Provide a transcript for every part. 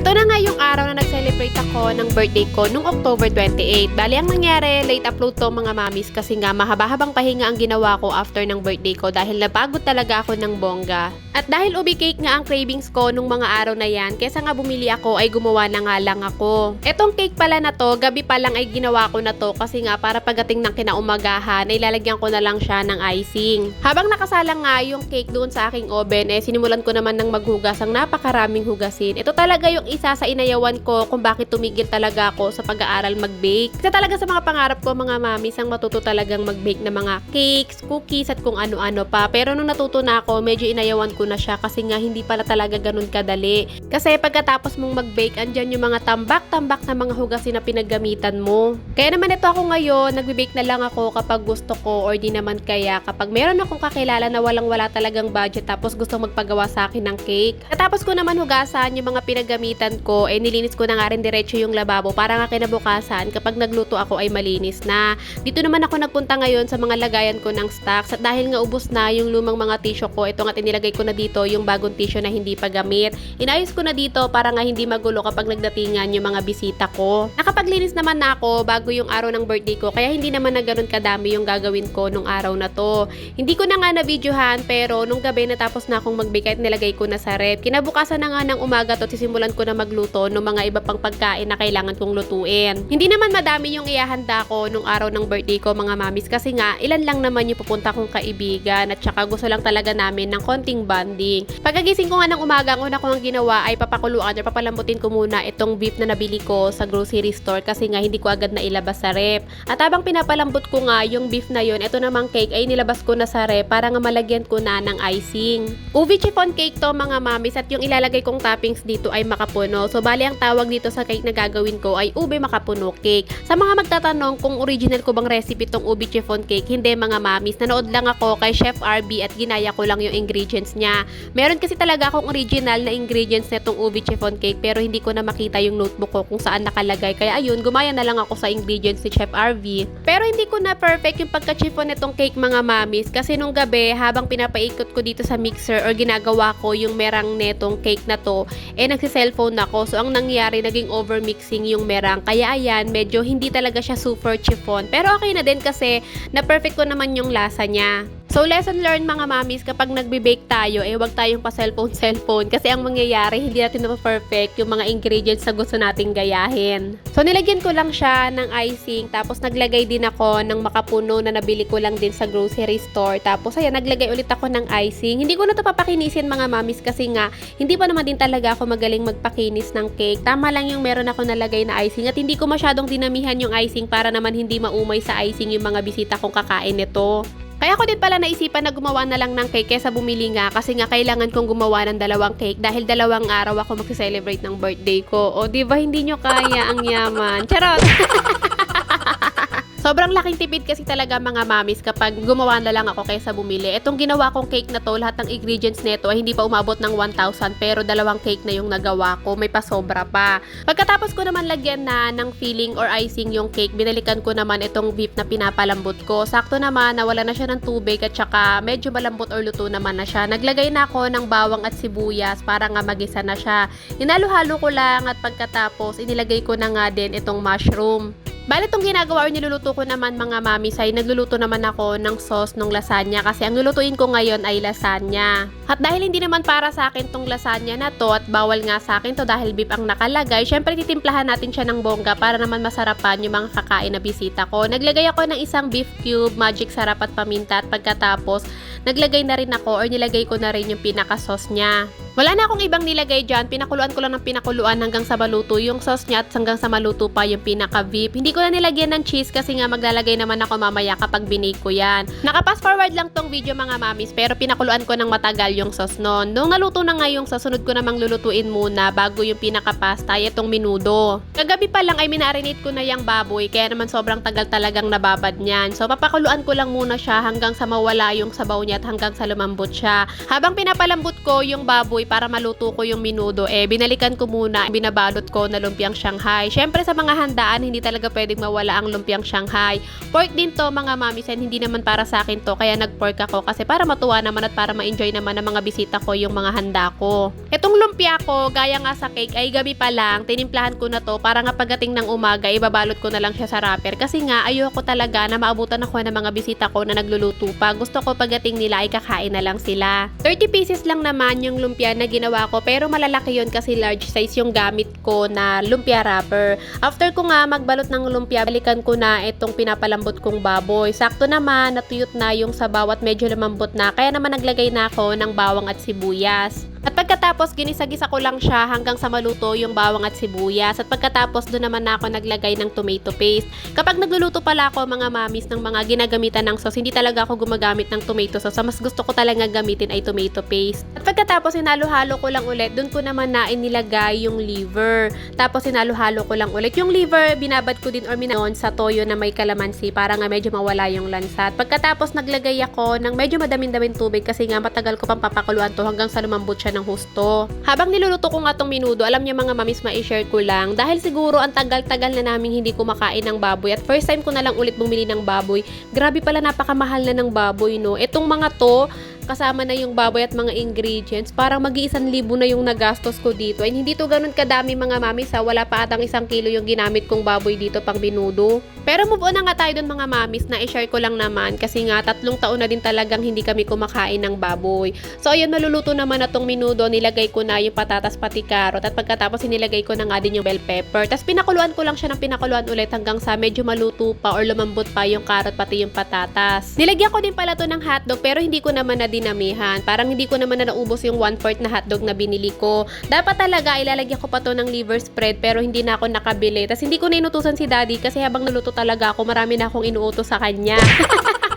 Ito na nga yung araw na nag-celebrate ako ng birthday ko nung October 28. Bali, ang nangyari, late upload to mga mamis kasi nga mahaba-habang pahinga ang ginawa ko after ng birthday ko dahil napagod talaga ako ng bongga. At dahil ubi cake nga ang cravings ko nung mga araw na yan, kesa nga bumili ako ay gumawa na nga lang ako. Etong cake pala na to, gabi pa lang ay ginawa ko na to kasi nga para pagdating ng kinaumagahan ay lalagyan ko na lang siya ng icing. Habang nakasalang nga yung cake doon sa aking oven, eh sinimulan ko naman ng maghugas ang napakaraming hugasin. Ito talaga yung isa sa inayawan ko kung bakit tumigil talaga ako sa pag-aaral mag-bake. Kasi talaga sa mga pangarap ko mga mamis ang matuto talagang mag-bake ng mga cakes, cookies at kung ano-ano pa. Pero nung natuto na ako, medyo inayawan ko na siya kasi nga hindi pala talaga ganun kadali. Kasi pagkatapos mong mag-bake, andyan yung mga tambak-tambak na mga hugasin na pinagamitan mo. Kaya naman ito ako ngayon, nagbe-bake na lang ako kapag gusto ko or di naman kaya kapag meron akong kakilala na walang-wala talagang budget tapos gusto magpagawa sa akin ng cake. Katapos ko naman hugasan yung mga pinagamitan ko, eh nilinis ko na nga rin diretso yung lababo para nga kinabukasan kapag nagluto ako ay malinis na. Dito naman ako nagpunta ngayon sa mga lagayan ko ng stocks at dahil nga ubos na yung lumang mga tissue ko, ito nga tinilagay ko na dito yung bagong tissue na hindi pa gamit. Inayos ko na dito para nga hindi magulo kapag nagdatingan yung mga bisita ko. Nakapaglinis naman na ako bago yung araw ng birthday ko kaya hindi naman na ganun kadami yung gagawin ko nung araw na to. Hindi ko na nga na-videohan pero nung gabi natapos na akong magbigay at nilagay ko na sa rep. Kinabukasan na nga ng umaga to sisimulan ko na magluto ng mga iba pang pagkain na kailangan kong lutuin. Hindi naman madami yung iahanda ko nung araw ng birthday ko mga mamis kasi nga ilan lang naman yung pupunta kong kaibigan at saka gusto lang talaga namin ng konting bonding. Pagkagising ko nga ng umaga, ang una ko ang ginawa ay papakuluan or papalambutin ko muna itong beef na nabili ko sa grocery store kasi nga hindi ko agad na ilabas sa rep. At habang pinapalambot ko nga yung beef na yon, ito namang cake ay nilabas ko na sa rep para nga malagyan ko na ng icing. Ubi chiffon cake to mga mamis at yung ilalagay kong toppings dito ay makapuno. So bali ang tawag dito sa cake na gagawin ko ay ube makapuno cake. Sa mga magtatanong kung original ko bang recipe tong ubi chiffon cake, hindi mga mamis. Nanood lang ako kay Chef RB at ginaya ko lang yung ingredients niya. Meron kasi talaga akong original na ingredients nitong ubi chiffon cake pero hindi ko na makita yung notebook ko kung saan nakalagay. Kaya ayun, gumaya na lang ako sa ingredients ni Chef RV. Pero hindi ko na perfect yung pagka-chiffon nitong cake mga mamis kasi nung gabi habang pinapaikot ko dito sa mixer or ginagawa ko yung merang netong cake na to, eh nagsi-cellphone ako. So ang nangyari, naging overmixing yung merang. Kaya ayan, medyo hindi talaga siya super chiffon. Pero okay na din kasi na perfect ko naman yung lasa niya. So, lesson learned mga mamis, kapag nagbe-bake tayo, eh wag tayong pa cellphone cellphone kasi ang mangyayari, hindi natin na perfect yung mga ingredients na gusto nating gayahin. So, nilagyan ko lang siya ng icing, tapos naglagay din ako ng makapuno na nabili ko lang din sa grocery store. Tapos, ayan, naglagay ulit ako ng icing. Hindi ko na to papakinisin mga mamis kasi nga, hindi pa naman din talaga ako magaling magpakinis ng cake. Tama lang yung meron ako nalagay na icing at hindi ko masyadong dinamihan yung icing para naman hindi maumay sa icing yung mga bisita kong kakain nito. Kaya ako din pala naisipan na gumawa na lang ng cake kesa bumili nga kasi nga kailangan kong gumawa ng dalawang cake dahil dalawang araw ako mag-celebrate ng birthday ko. O di ba hindi nyo kaya ang yaman? Charot! Sobrang laking tipid kasi talaga mga mamis kapag gumawa na lang ako kaysa bumili. Itong ginawa kong cake na to, lahat ng ingredients nito ay hindi pa umabot ng 1,000 pero dalawang cake na yung nagawa ko. May pasobra pa. Pagkatapos ko naman lagyan na ng filling or icing yung cake, binalikan ko naman itong beef na pinapalambot ko. Sakto naman, nawala na siya ng tubig at saka medyo malambot or luto naman na siya. Naglagay na ako ng bawang at sibuyas para nga magisa na siya. Hinalo-halo ko lang at pagkatapos inilagay ko na nga din itong mushroom. Bale, itong ginagawa or niluluto ko naman mga mami say, nagluluto naman ako ng sauce ng lasagna kasi ang lulutuin ko ngayon ay lasagna. At dahil hindi naman para sa akin tong lasagna na to at bawal nga sa akin to dahil beef ang nakalagay, syempre titimplahan natin siya ng bongga para naman masarapan yung mga kakain na bisita ko. Naglagay ako ng isang beef cube, magic sarap at paminta at pagkatapos, naglagay na rin ako or nilagay ko na rin yung pinaka-sauce niya. Wala na akong ibang nilagay dyan. Pinakuluan ko lang ng pinakuluan hanggang sa maluto yung sauce niya at hanggang sa maluto pa yung pinaka-beef. Hindi ko na nilagyan ng cheese kasi nga maglalagay naman ako mamaya kapag binake ko yan. Nakapass forward lang tong video mga mamis pero pinakuluan ko ng matagal yung sauce noon. Nung naluto na nga yung sauce, sunod ko namang lulutuin muna bago yung pinaka-pasta itong minudo. Kagabi pa lang ay minarinate ko na yung baboy kaya naman sobrang tagal talagang nababad niyan. So papakuluan ko lang muna siya hanggang sa mawala yung sabaw niya at hanggang sa lumambot siya. Habang pinapalambot ko yung baboy, para maluto ko yung minudo, eh binalikan ko muna, binabalot ko na lumpiang Shanghai. Syempre sa mga handaan, hindi talaga pwedeng mawala ang lumpiang Shanghai. Pork din to mga mami sen, hindi naman para sa akin to, kaya nag-pork ako kasi para matuwa naman at para ma-enjoy naman ng mga bisita ko yung mga handa ko. Itong lumpia ko, gaya nga sa cake, ay gabi pa lang, tinimplahan ko na to para nga pagdating ng umaga, ibabalot ko na lang siya sa wrapper kasi nga ayoko talaga na maabutan ako ng mga bisita ko na nagluluto pa. Gusto ko pagdating nila ay kakain na lang sila. 30 pieces lang naman yung lumpia na ginawa ko pero malalaki yon kasi large size yung gamit ko na lumpia wrapper. After ko nga magbalot ng lumpia, balikan ko na itong pinapalambot kong baboy. Sakto naman, natuyot na yung sabaw at medyo lumambot na. Kaya naman naglagay na ako ng bawang at sibuyas. At pagkatapos, ginisagisa ko lang siya hanggang sa maluto yung bawang at sibuyas. At pagkatapos, doon naman na ako naglagay ng tomato paste. Kapag nagluluto pala ako mga mamis ng mga ginagamitan ng sauce, hindi talaga ako gumagamit ng tomato sauce. Mas gusto ko talaga gamitin ay tomato paste. At pagkatapos, sinalo-halo ko lang ulit. Doon ko naman na inilagay yung liver. Tapos, sinalo-halo ko lang ulit. Yung liver, binabad ko din or minaon sa toyo na may kalamansi para nga medyo mawala yung lansa. At pagkatapos, naglagay ako ng medyo madamin-damin tubig kasi nga matagal ko pang papakuluan to hanggang sa lumambot siya ng husto. Habang niluluto ko nga tong minudo, alam niyo mga mamis, ma-share ko lang. Dahil siguro ang tagal-tagal na namin hindi kumakain ng baboy at first time ko na lang ulit bumili ng baboy. Grabe pala napakamahal na ng baboy, no? Itong mga to, kasama na yung baboy at mga ingredients, parang mag-iisang libo na yung nagastos ko dito. And hindi to ganun kadami mga mamis ha, wala pa atang isang kilo yung ginamit kong baboy dito pang binudo. Pero move on na nga tayo dun mga mamis na i-share ko lang naman kasi nga tatlong taon na din talagang hindi kami kumakain ng baboy. So ayun, maluluto naman na tong minudo, nilagay ko na yung patatas pati karot at pagkatapos inilagay ko na nga din yung bell pepper. Tapos pinakuluan ko lang siya ng pinakuluan ulit hanggang sa medyo maluto pa or lumambot pa yung karot pati yung patatas. Nilagyan ko din pala to ng hotdog pero hindi ko naman na dinamihan. Parang hindi ko naman na naubos yung 1 fourth na hotdog na binili ko. Dapat talaga ilalagyan ko pa to ng liver spread pero hindi na ako nakabili. Tapos hindi ko na inutusan si daddy kasi habang naluto talaga ako marami na akong inuutos sa kanya.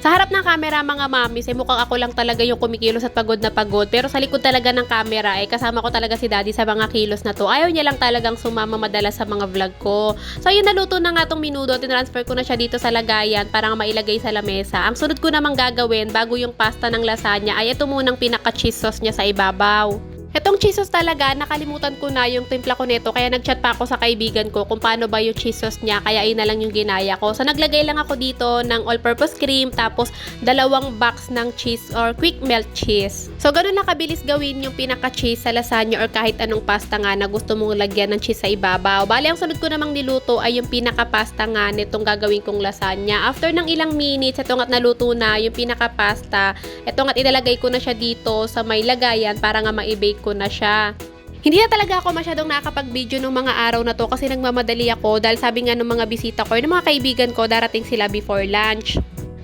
Sa harap ng camera mga mamis, eh, mukhang ako lang talaga yung kumikilos at pagod na pagod. Pero sa likod talaga ng camera, eh, kasama ko talaga si daddy sa mga kilos na to. Ayaw niya lang talagang sumama madalas sa mga vlog ko. So ayun, naluto na nga tong minudo. Tinransfer ko na siya dito sa lagayan para mailagay sa lamesa. Ang sunod ko namang gagawin bago yung pasta ng lasagna ay ito munang pinaka-cheese sauce niya sa ibabaw. Etong cheese talaga, nakalimutan ko na yung timpla ko nito kaya nagchat pa ako sa kaibigan ko kung paano ba yung cheese niya kaya ina lang yung ginaya ko. So naglagay lang ako dito ng all-purpose cream tapos dalawang box ng cheese or quick melt cheese. So ganun lang kabilis gawin yung pinaka-cheese sa lasagna or kahit anong pasta nga na gusto mong lagyan ng cheese sa ibabaw. Bali, ang sunod ko namang niluto ay yung pinaka-pasta nga nitong gagawin kong lasagna. After ng ilang minutes, ito nga't naluto na yung pinaka-pasta. Ito nga't ilalagay ko na siya dito sa may lagayan para nga ko na siya. Hindi na talaga ako masyadong nakakapag-video ng mga araw na to kasi nagmamadali ako dahil sabi nga ng mga bisita ko, ng mga kaibigan ko, darating sila before lunch.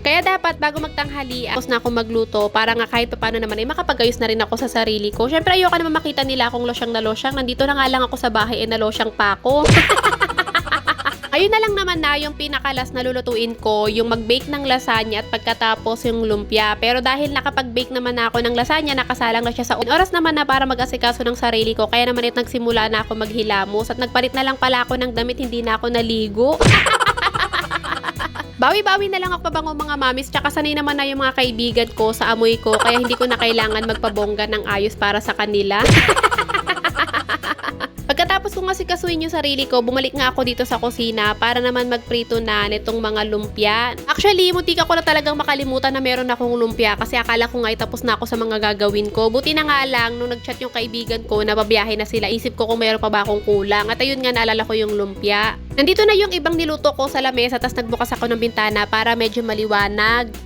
Kaya dapat bago magtanghali, tapos na ako magluto para nga kahit paano naman ay makapagayos na rin ako sa sarili ko. Syempre ayoko naman makita nila akong losyang na losyang. Nandito na nga lang ako sa bahay eh na losyang pa ako. Ayun na lang naman na yung pinakalas na lulutuin ko, yung mag-bake ng lasagna at pagkatapos yung lumpia. Pero dahil nakapag-bake naman na ako ng lasagna, nakasalang na siya sa oras naman na para mag-asikaso ng sarili ko. Kaya naman it nagsimula na ako maghilamos at nagpalit na lang pala ako ng damit, hindi na ako naligo. Bawi-bawi na lang ako pabango mga mamis, tsaka sanay naman na yung mga kaibigan ko sa amoy ko, kaya hindi ko na kailangan magpabongga ng ayos para sa kanila. Sikasuin yung sarili ko, bumalik nga ako dito sa kusina para naman magprito na nitong mga lumpia. Actually, muntik ako na talagang makalimutan na meron akong lumpia kasi akala ko nga tapos na ako sa mga gagawin ko. Buti na nga lang, nung nagchat yung kaibigan ko na babiyahe na sila, isip ko kung meron pa ba akong kulang. At ayun nga, naalala ko yung lumpia. Nandito na yung ibang niluto ko sa lamesa, tapos nagbukas ako ng bintana para medyo maliwanag.